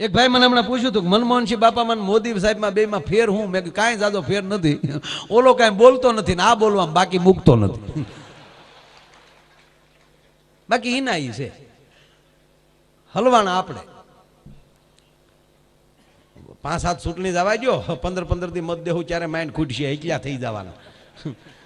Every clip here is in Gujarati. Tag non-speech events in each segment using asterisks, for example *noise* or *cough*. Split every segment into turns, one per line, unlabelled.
એક ભાઈ મને હમણાં પૂછ્યું હતું મનમોહનસિંહ બાપા મને મોદી સાહેબમાં બેમાં ફેર હું? મેં કાંઈ જાદો ફેર નથી. *laughs* ઓલો કાંઈ બોલતો નથી ને આ બોલવા બાકી મૂકતો નથી. *laughs* બાકી હિના ઈ છે. હલવાના આપણે. પાંચ સાત ચૂંટણી જવા ગયો પંદર પંદર દી મત દેવું ત્યારે માઇન્ડ ખૂટશે, એકલા થઈ જવાના.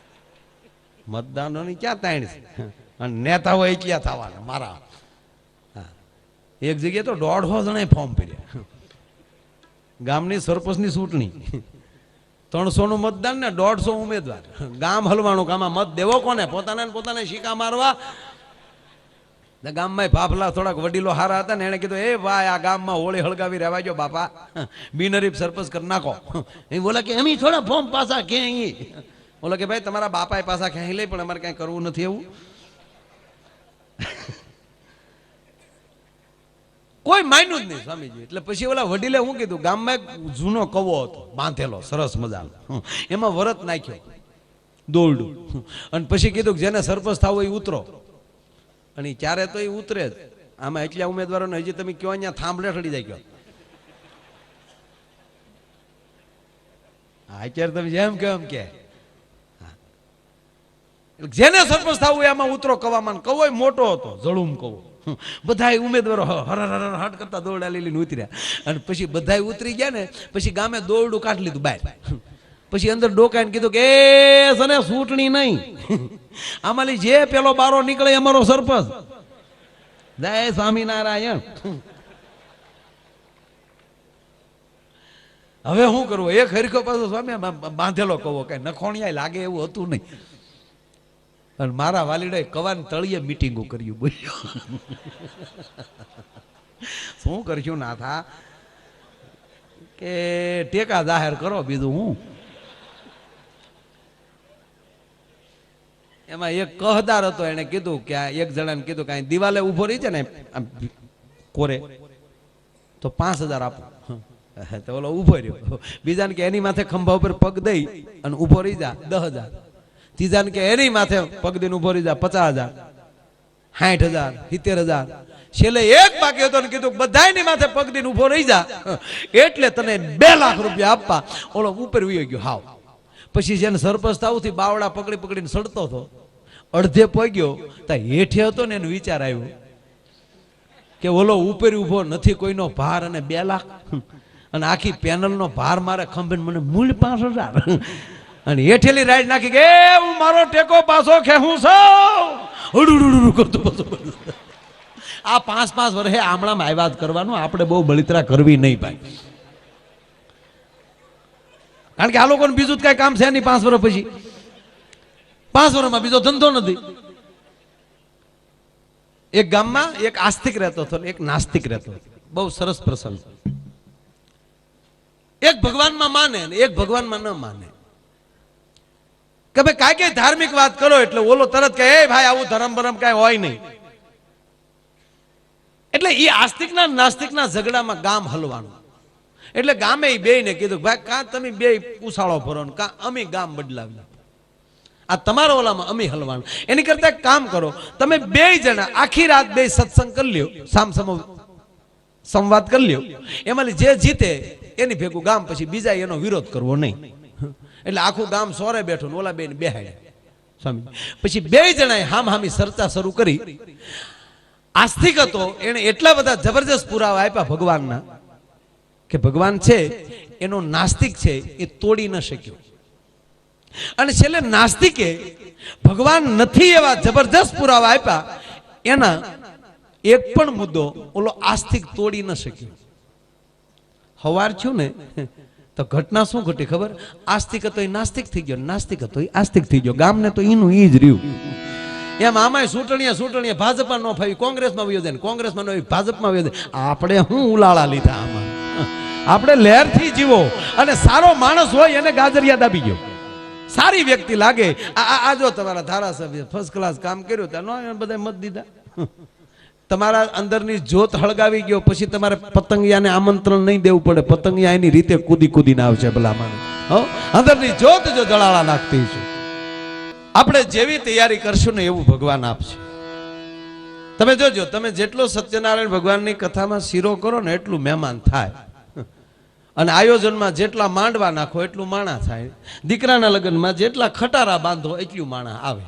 *laughs* મતદાનોની ક્યાં તાણ છે? અને નેતાઓ એકલા થવાના, મારા. એક જગ્યાએ તો દોઢસો જણાએ ફોર્મ ભર્યા. ગામની સરપંચની ચૂંટણી. ત્રણસો નું મતદાન ને દોઢસો ઉમેદવાર. ગામ હલવાનું ગામમાં મત દેવો કોને? પોતાને પોતાને શીકા મારવા. ગામમાં ફાફલા થોડાક વડીલો હારા હતા ને એને કીધું, એ ભાઈ, આ ગામમાં હોળી હળગાવી રહેવા જો બાપા. બિનરીફ સરપંચ કરી નાખો. એ બોલે કે, એમ થોડા ફોર્મ પાસા ક્યાંય બોલે કે, ભાઈ, તમારા બાપાએ પાછા ક્યાંય લે પણ અમારે કાંઈ કરવું નથી એવું. કોઈ માન્યું જ નહીં સ્વામીજી. એટલે પછી ઓલા વડીલે શું કીધું? ગામમાં એક જૂનો કવો હતો, બાંધેલો, સરસ મજાનો. એમાં વરત નાખ્યો. દોરડું. અને પછી કીધું કે જેને સરપંચ થવો એ ઉતરો. અને ક્યારે તો એ ઉતરે જ. આમાં એટલા ઉમેદવારોને હજી તમે કયો અહીંયા થાંભલે ઠડી જાય ગયો હા, અત્યારે તમે જેમ કહો એમ કે. જેને સરપંચ થવું એમાં ઉતરો કવામાં. કવો મોટો હતો જળુમ કવો. બધા ઉમેદવારો હર હર હર, હટ કરતા દોરડા લઈ લઈને ઉતર્યા. અને પછી બધા ઉતરી ગયા ને, પછી ગામે દોરડું કાઢી લીધું બહાર. પછી અંદર ડોકાઈને કીધું કે, એ સને ચૂંટણી નહીં. આમાંથી જે પેલો બારો નીકળે અમારો સરપંચ. જય સ્વામિનારાયણ. હવે શું કરવું એક હરખો પાછો સ્વામી બાંધેલો કહો કઈ નખોણિયા લાગે એવું હતું નહીં. અને મારા વાલીડાએ કવાન તળિયે મિટિંગો કર્યું બોલ્યો શું કરશું નાથા? કે ટેકા જાહેર કરો બીજું હું? એમાં એક કહદાર હતો એને કીધું કે આ એક જણાને કીધું કે દિવાલે ઊભો રહી છે ને, આમ કોરે. તો પાંચ હજાર આપો. તો ઓલો ઊભો રહ્યો. બીજાને કે એની માથે ખંભા ઉપર પગ દઈ અને ઊભો રહી જા દસ હજાર. ત્રીજાને કે એની માથે પગદીન ઊભો રહી જા, પચાસ હજાર, સાઠ હજાર, સિત્તેર હજાર. છેલ્લે એક બાકી હતો ને કીધું બધાયની માથે પગદીન ઊભો રહી જા. એટલે તને બે લાખ રૂપિયા આપવા. ઓલો ઉપર વયો ગયો, હાવ. પછી જેને સરપંચ થાવથી બાવડા પકડી પકડીને સડતો હતો, અડધે પગ્યો, તો હેઠે હતો ને એનો વિચાર આવ્યો કે ઓલો ઉપર ઊભો નથી, કોઈનો ભાર અને બે લાખ. અને આખી પેનલનો ભાર મારે ખંભે મને મૂળ પાંચ હજાર. અને હેઠેલી રાઈડ નાખી કે હું મારો ટેકો પાછો કે હું સૌ કરતો પાછો આ પાંચ પાંચ વર્ષે આમણામાં આવ્યા કરવાનું આપણે બહુ બળિતરા કરવી નહીં ભાઈ કારણ કે આ લોકોને બીજું જ કઈ કામ છે. નહીં પાંચ વર્ષ પછી પાંચ વર્ષમાં બીજો ધંધો નથી એક ગામમાં એક આસ્તિક રહેતો હતો એક નાસ્તિક રહેતો હતો બહુ સરસ પ્રસંગ એક ભગવાનમાં માને એક ભગવાનમાં ન માને કે ભાઈ કાંઈ કઈ ધાર્મિક વાત કરો એટલે ઓલો તરત કહે ભાઈ, આવું ધર્મ બરમ કાંઈ હોય નહીં. એટલે એ આસ્તિકના નાસ્તિકના ઝઘડામાં ગામ હલવાનું. એટલે ગામે એ બે ને કીધું ભાઈ, કાં તમે બે ઉછાળો ભરો ને કાં અમે ગામ બદલાવી આ તમારા ઓલામાં અમે હલવાનું. એની કરતા કામ કરો, તમે બે જણા આખી રાત બે સત્સંગ કરી લ્યો, સામ સમો સંવાદ કરી લ્યો. એમાં જે જીતે એની ભેગું ગામ, પછી બીજા એનો વિરોધ કરવો નહીં. એટલે આખું ગામ સોરે બેઠું ઓલા બેન બેહાડ્યા સ્વામી. પછી બે જણાએ હામ હામી ચર્ચા શરૂ કરી. આસ્તિક હતો એને એટલા બધા જબરજસ્ત પુરાવા આપ્યા ભગવાનના કે ભગવાન છે એનો નાસ્તિક છે એ તોડી ન શક્યો. અને છેલ્લે નાસ્તિકે ભગવાન નથી એવા જબરજસ્ત પુરાવા આપ્યા એના એક પણ મુદ્દો ઓલો આસ્તિક તોડી ન શક્યો. હવાર છું ને તો ઘટના શું ઘટી ખબર? આસ્તિક હતો એ નાસ્તિક થઈ ગયો, નાસ્તિક હતો એ આસ્તિક થઈ ગયો. ગામને તો એનું એ જ રહ્યું. એમ આમાં સૂંટણીયા સૂંટણીયા ભાજપમાં ન ફાવી, કોંગ્રેસમાં વયો જાય કોંગ્રેસમાં ન ભાજપમાં વયો આપણે હું ઉલાળા લીધા આમાં? આપણે લહેરથી જીવો. અને સારો માણસ હોય એને ગાજરિયા દાબી ગયો. સારી વ્યક્તિ લાગે. આ- આ જો તમારા ધારાસભ્ય ફર્સ્ટ ક્લાસ કામ કર્યું, ત્યાં બધા મત દીધા. તમારા અંદરની જોત હળગાવી ગયો, પછી તમારે પતંગિયાને આમંત્રણ નહીં દેવું પડે. પતંગિયા એની રીતે કૂદી કૂદીને આવશે ભલા માણસ હો? અંદરની જોત જો જળાળા નાખતી છે. આપણે જેવી તૈયારી કરશું ને એવું ભગવાન આપશે. તમે જોજો, તમે જેટલો સત્યનારાયણ ભગવાનની કથામાં શીરો કરો ને એટલું મહેમાન થાય. અને આયોજનમાં જેટલા માંડવા નાખો એટલું માણા થાય. દીકરાના લગ્નમાં જેટલા ખટારા બાંધો એટલું માણા આવે.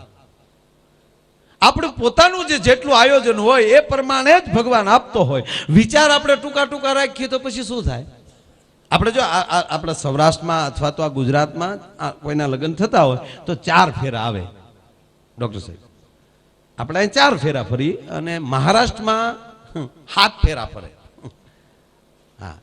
આપણું પોતાનું જે જેટલું આયોજન હોય, એ પ્રમાણે જ ભગવાન આપતો હોય. વિચાર આપણે ટૂંકા ટૂંકા રાખીએ તો પછી શું થાય? આપણે જો આપણા સૌરાષ્ટ્રમાં અથવા તો આ ગુજરાતમાં કોઈના લગ્ન થતા હોય, તો ચાર ફેરા આવે. ડૉક્ટર સાહેબ, આપણે અહીં ચાર ફેરા ફરી અને મહારાષ્ટ્રમાં હાથ ફેરા ફરે. હા.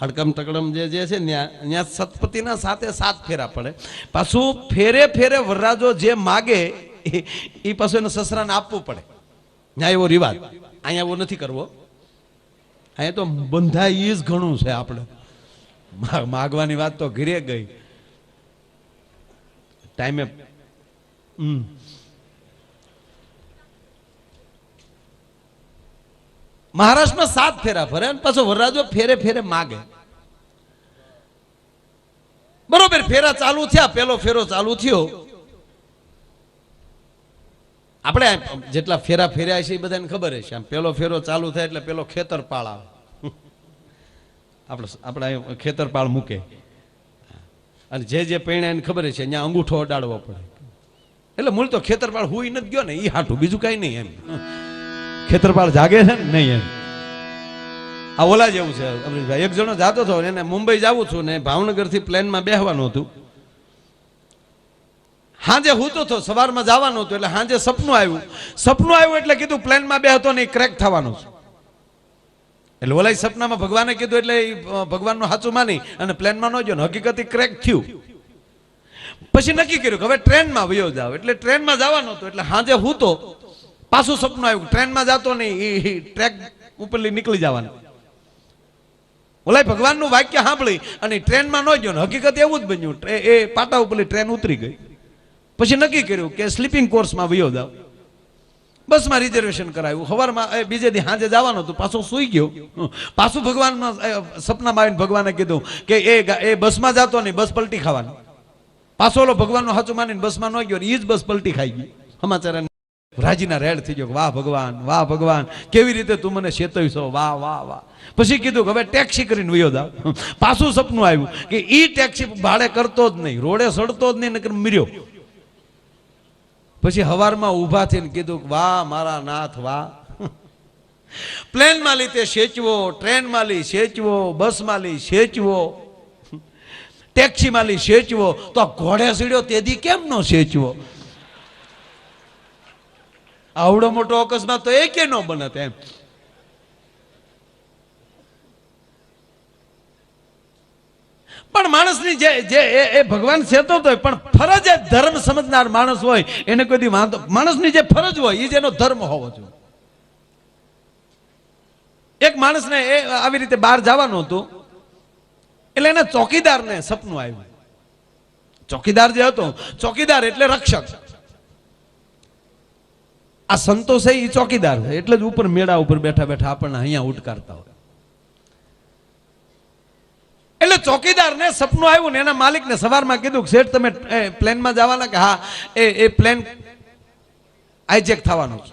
અડકમ તકડમ જે જે છે ત્યાં ત્યાં સતપતિના સાથે સાત ફેરા પડે. પાછું ફેરે ફેરે વરરાજો જે માગે એ પાછું એને સસરાને આપવું પડે. ત્યાં એવો રિવાજ. અહીંયા એવો નથી કરવો. અહીંયા તો બંધાય જ ઘણું છે આપણે. માગવાની વાત તો ઘીરે ગઈ. ટાઈમે મહારાષ્ટ્રમાં સાત ફેરા ફરે અને પાછો વરરાજો ફેરે ફેરે માગે. બરોબર, ફેરા ચાલુ થયા, પેલો ફેરો ચાલુ થયો. આપણે જેટલા ફેરા ફેર્યા છે એ બધાને ખબર છે આમ પેલો ફેરો ચાલુ થાય એટલે પેલો ખેતરપાળ આવે. આપણે આપણે ખેતરપાળ મૂકે. અને જે જે પૈણા એને ખબર છે અહીંયા અંગૂઠો અડાડવો પડે. એટલે મૂળ તો ખેતરપાળ હુઈ નથી ગયો ને એ હાટું, બીજું કાંઈ નહીં એમ. ખેતરપાળ જાગે છે ને? નહીં એમ. આ ઓલા જેવું છે અમરીશભાઈ. એક જણો જાતો હતો એને મુંબઈ જાવું છું ને, ભાવનગરથી પ્લેનમાં બેહવાનું હતું. હાંજે હું તો સવારમાં જવાનું હતું એટલે હાંજે સપનું આવ્યું. સપનું આવ્યું એટલે કીધું પ્લેનમાં બે હતો નહીં ક્રેક થવાનું છે. એટલે ઓલાય સપનામાં ભગવાને કીધું, એટલે ભગવાનનું સાચું માની અને પ્લેનમાં ન ગયો ને હકીકત ક્રેક થયું. પછી નક્કી કર્યું કે હવે ટ્રેનમાં વયો જાવ એટલે ટ્રેનમાં જવાનું હતું, એટલે હાંજે હું તો પાછું સપનું આવ્યું ટ્રેનમાં જતો નહીં એ ટ્રેક ઉપરલી નીકળી જવાનું. ઓલાય ભગવાનનું વાક્ય સાંભળી અને ટ્રેનમાં ન ગયો ને હકીકત એવું જ બન્યું. એ પાટા ઉપરલી ટ્રેન ઉતરી ગઈ. પછી નક્કી કર્યું કે સ્લીપિંગ કોર્સમાં વયો જાવ બસમાં રિઝર્વેશન કરાવ્યું સવારમાં બીજે દી સાંજે જવાનું હતું. પાછો સૂઈ ગયો. પાછું ભગવાનમાં સપનામાં આવીને ભગવાને કીધું કે એ એ બસમાં જતો નહીં, બસ પલટી ખાવાની. પાછો ઓલો ભગવાનનો સાચું માનીને બસમાં ન ગયો એ જ બસ પલટી ખાઈ ગઈ. સમાચાર રાજીના રેડ થઈ ગયો વાહ ભગવાન વાહ ભગવાન, કેવી રીતે તું મને ચેતવીશો વાહ વાહ વાહ. પછી કીધું કે, હવે ટેક્સી કરીને વયો દા પાછું સપનું આવ્યું કે એ ટેક્સી ભાડે કરતો જ નહીં, રોડે સડતો જ નહીં, નકર મર્યો. પછી હવારમાં ઊભા થઈને કીધું કે, વાહ, મારા નાથ, વાહ. પ્લેનમાં લીધે સેચવો ટ્રેનમાં લી સેચવો બસમાં લી સેચવો ટેક્સીમાં લી સેચવો તો ઘોડે સીડ્યો, તેથી કેમ નો સેચવો આવડો મોટો અકસ્માત તો એકે ન બનત એમ. પણ માણસની જે જે, એ- ભગવાન સેતો હોય, પણ ફરજ એ ધર્મ સમજનાર માણસ હોય, એને કોઈ વાંધો, માણસની જે ફરજ હોય એ જેનો ધર્મ હોવો જોઈએ. એક માણસને એ આવી રીતે બહાર જવાનું હતું, એટલે એને ચોકીદારને સપનું આવ્યું. ચોકીદાર જે હતો, ચોકીદાર એટલે રક્ષક. આ સંતોષ એ ચોકીદાર એટલે જ ઉપર મેળા ઉપર બેઠા બેઠા આપણને અહીંયા ઉટકારતા હોય એટલે ચોકીદારને સપનું આવ્યું ને એના માલિકને સવારમાં કીધું શેઠ તમે પ્લેનમાં જવાના કે હા, એ એ પ્લેન હાઈજેક થવાનું છે.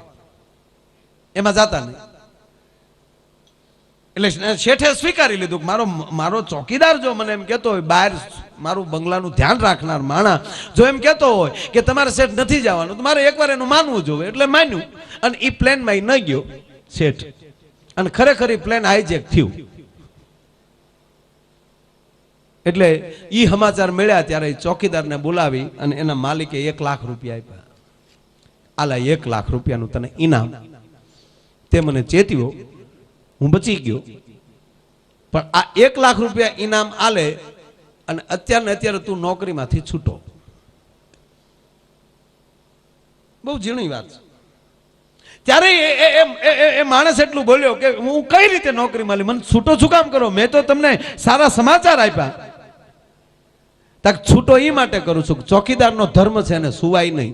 એમાં જતા નહીં. એટલે શેઠે સ્વીકારી લીધું કે મારો મારો ચોકીદાર જો મને એમ કહેતો હોય, બહાર મારું બંગલાનું ધ્યાન રાખનાર માણા જો એમ કહેતો હોય કે તમારે શેઠ નથી જવાનું, તો મારે એકવાર એનું માનવું જોઈએ એટલે માન્યું. અને એ પ્લેનમાં એ ન ગયો, શેઠ. અને ખરેખર એ પ્લેન હાઈજેક થયું. એટલે એ સમાચાર મળ્યા ત્યારે ચોકીદારને બોલાવી અને એના માલિકે એક લાખ રૂપિયા આપ્યા. આલા, એક લાખ રૂપિયાનું તને ઇનામ તે મને ચેત્યો હું બચી ગયો. પણ આ એક લાખ રૂપિયા ઇનામ આલે અને અત્યારે અત્યારે તું નોકરીમાંથી છૂટો. બહુ ઝીણી વાત છે. ત્યારે એ માણસ એટલું બોલ્યો કે હું કઈ રીતે નોકરી મળી મને છૂટો શું કામ કરો? મેં તો તમને સારા સમાચાર આપ્યા. છૂટો એ માટે કરું છું ચોકીદારનો ધર્મ છે એને સુવાય નહીં.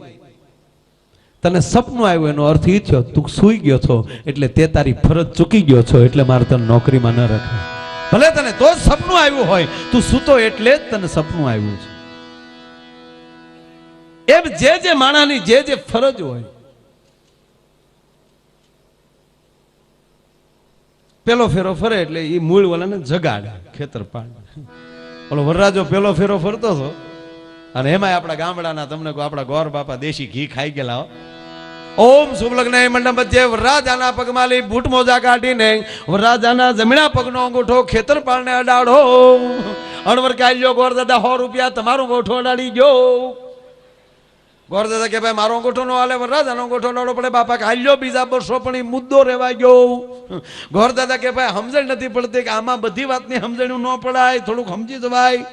તને સપનું આવ્યું, એનો અર્થ એ થયો, તું સુઈ ગયો છો, એટલે તે તારી ફરજ ચૂકી ગયો છો, એટલે મારે તને નોકરીમાં ન રાખે ભલે તને તો સપનું આવ્યું હોય, તું સૂતો એટલે જ તને સપનું આવ્યું છે. એમ જે જે માણાની જે જે ફરજ હોય. પેલો ફેરો ફરે એટલે એ મૂળ વાળાને જગાડે ખેતર પાડ ઓલો વરરાજો પેલો ફેરો ફરતો હતો. અને એમાં આપણા ગામડાના તમને કહો, આપણા ગોર બાપા દેશી ઘી ખાઈ ગયેલા હો. ઓમ શુભલગ્ન મંડપ વચ્ચે વરરાજાના પગમાં લઈ બૂટ મોજા કાઢીને વરરાજાના જમીના પગનો અંગૂઠો ખેતર પાળને અડાડો. અણવર કાઢ્યો ગોર દાદા, સો રૂપિયા તમારો ગોઠો અડાડી ગયો ગોર દાદા કે ભાઈ, મારો અંગૂઠો નો હાલે વરરાજાનો અંગૂઠો અડાડવો પડે, બાપા હાલ્યો બીજા બસો પણ એ મુદ્દો રહેવા ગયો. ગોર દાદા કે ભાઈ, સમજણ નથી પડતી કે આમાં બધી વાતની સમજણ ન પડાય, થોડુંક સમજી જવાય.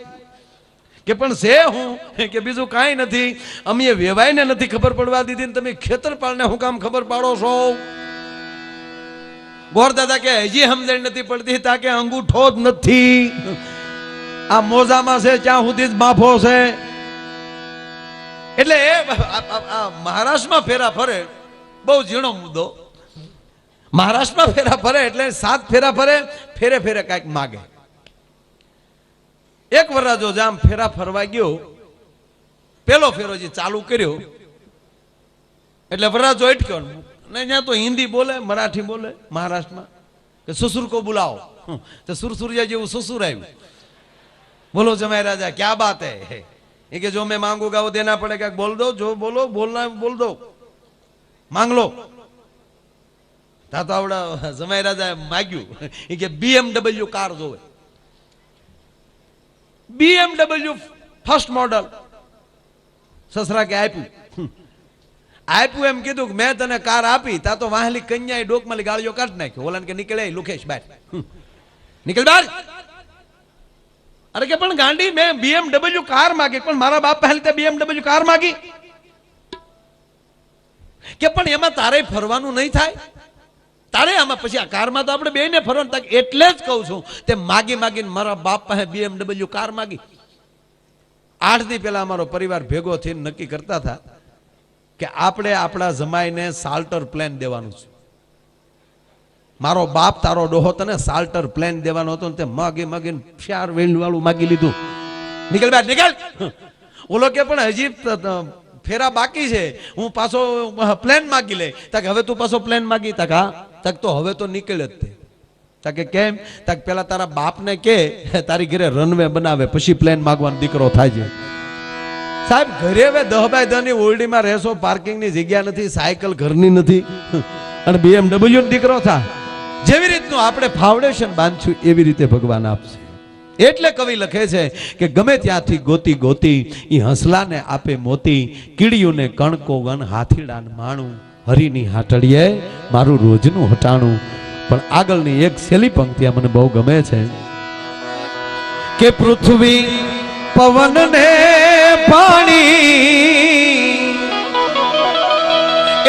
કે પણ છે હું, કે બીજું કાંઈ નથી. અમે વેવાઈને નથી ખબર પડવા દીધી તમે ખેતરપાળને હું કામ ખબર પાડો છો? ગોર દાદા કે, હજી સમજણ નથી પડતી તા કે અંગૂઠો જ નથી. આ મોજામાં છે ત્યાં સુધી જ માફો છે. એટલે મહારાષ્ટ્રમાં ફેરા ફરે, બહુ ઝીણો મુદ્દો. મહારાષ્ટ્રમાં ફેરા ફરે એટલે સાત ફેરા ફરે, ફેરે ફેરે કાંઈક માગે. એક વરરાજો જામ ફેરા ફરવા ગયો, પેલો ફેરો જે ચાલુ કર્યો, એટલે વરરાજો અટક્યો ને ત્યાં તો હિન્દી બોલે, મરાઠી બોલે, મહારાષ્ટ્રમાં, કે સસુર કો બોલાવો તો સુરસુરિયા જેવું સસુર આવ્યું. બોલો જમાઈ રાજા, ક્યાં બાત હે? કે જો મેં માંગુગા વો દેના પડેગા બોલ દો, જો બોલો, બોલના બોલ દો. માંગ લો. તા તો રાજા માગ્યું. એ કે બીએમડબલ્યુ કાર જોવે. બીએમડબલ્યુ ફર્સ્ટ મોડલ સસરા કે આપ્યું. આપ્યું એમ કીધું કે મેં તને કાર આપી, તા તો વાહલી કન્યાએ ડોકમાં ગાળીઓ કાઢ નાખ્યો ઓલાને કે નીકળે લુખેશ બાર. નીકળ બાર. અરે કે પણ ગાંડી, મેં બીએમડબલ્યુ કાર માગી, પણ મારા બાપ પહેલી તે બીએમડબલ્યુ કાર માગી. કે પણ એમાં તારે ફરવાનું નહીં થાય? તારે આમાં પછી આ કારમાં તો આપણે બેને ફરવાનું થાય એટલે જ કહું છું, તે માગી માગીને મારા બાપ પાસે બીએમડબલ્યુ કાર માગી. આઠ દી પહેલા અમારો પરિવાર ભેગો થઈને નક્કી કરતા હતા કે આપણે આપણા જમાઈને સાલ્ટર પ્લેન દેવાનું છે. મારો બાપ તારો ડોહો તને સાલ્ટર પ્લેન દેવાનો હતો તે માગી માગીને ફ્યાર વેલ વાળું માગી લીધું. નીકળ બેટ, નીકળ. ઓલો કે પણ હજી ફેરા બાકી છે. હું પાછો પ્લેન માગી લે તક હવે તું પાછો પ્લેન માગી. તક, હા. તક તો હવે તો નીકળ જ તે. તકે કેમ? તક પેલા તારા બાપને કે, તારી ઘરે રનવે બનાવે, પછી પ્લેન માગવાનો દીકરો થાય છે. સાહેબ, ઘરે હવે દહ બાય દહની ઓરડીમાં રહેશો પાર્કિંગની જગ્યા નથી, સાયકલ ઘરની નથી. અને બીએમડબલ્યુ દીકરો થા. જેવી રીતનું આપણે ફાઉન્ડેશન બાંધશું, એવી રીતે ભગવાન આપશે. એટલે કવિ લખે છે કે ગમે ત્યાંથી ગોતી ગોતી એ હંસલાને આપે મોતી, કીડીઓને કણકો વન હાથીડાને માણું, હરીની હાટડીએ મારું રોજનું હટાણું. પણ આગળની એક છેલ્લી પંક્તિ મને બહુ ગમે છે. કે પૃથ્વી પવન ને પાણી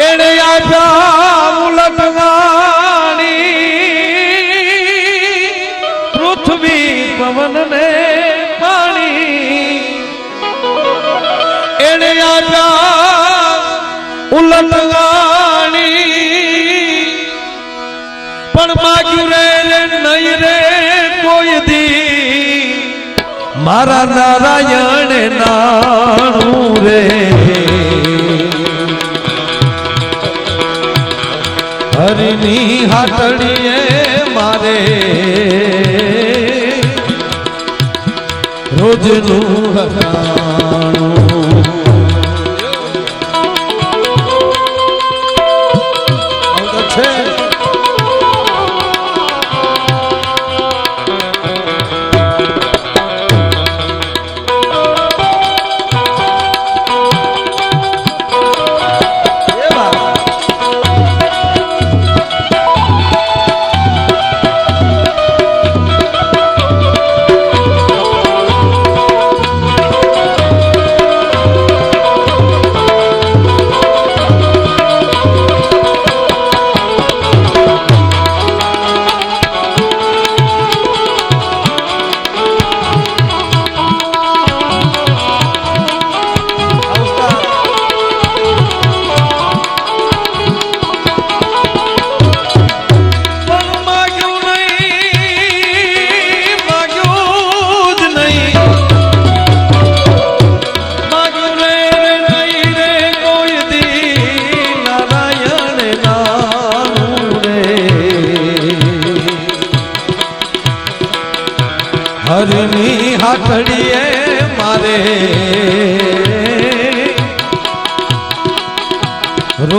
એણે આજા ઉલટવાણી પૃથ્વી પવન ને પાણી એને આજા ઉલટવાણી પણ માગ્યું રે નહીં રે કોઈ દી. મારા નારાયણ નાણું રે. હરિની હાટડીએ રોજનું હટાણું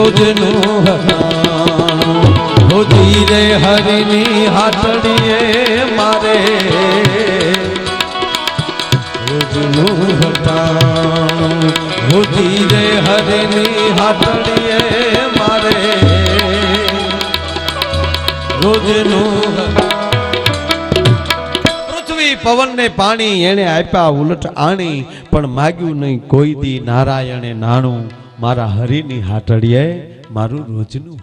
રોજનું રે હરની હાથડીએ મારે. રોજનું હટાણું હરની હાથડીએ મારે. રોજનું પૃથ્વી પાણી એણે આપ્યા, ઉલટ આણી, પણ માગ્યું નહીં કોઈ દી નારાયણે નાણું. મારા હરિની હાટડીએ મારું રોજનું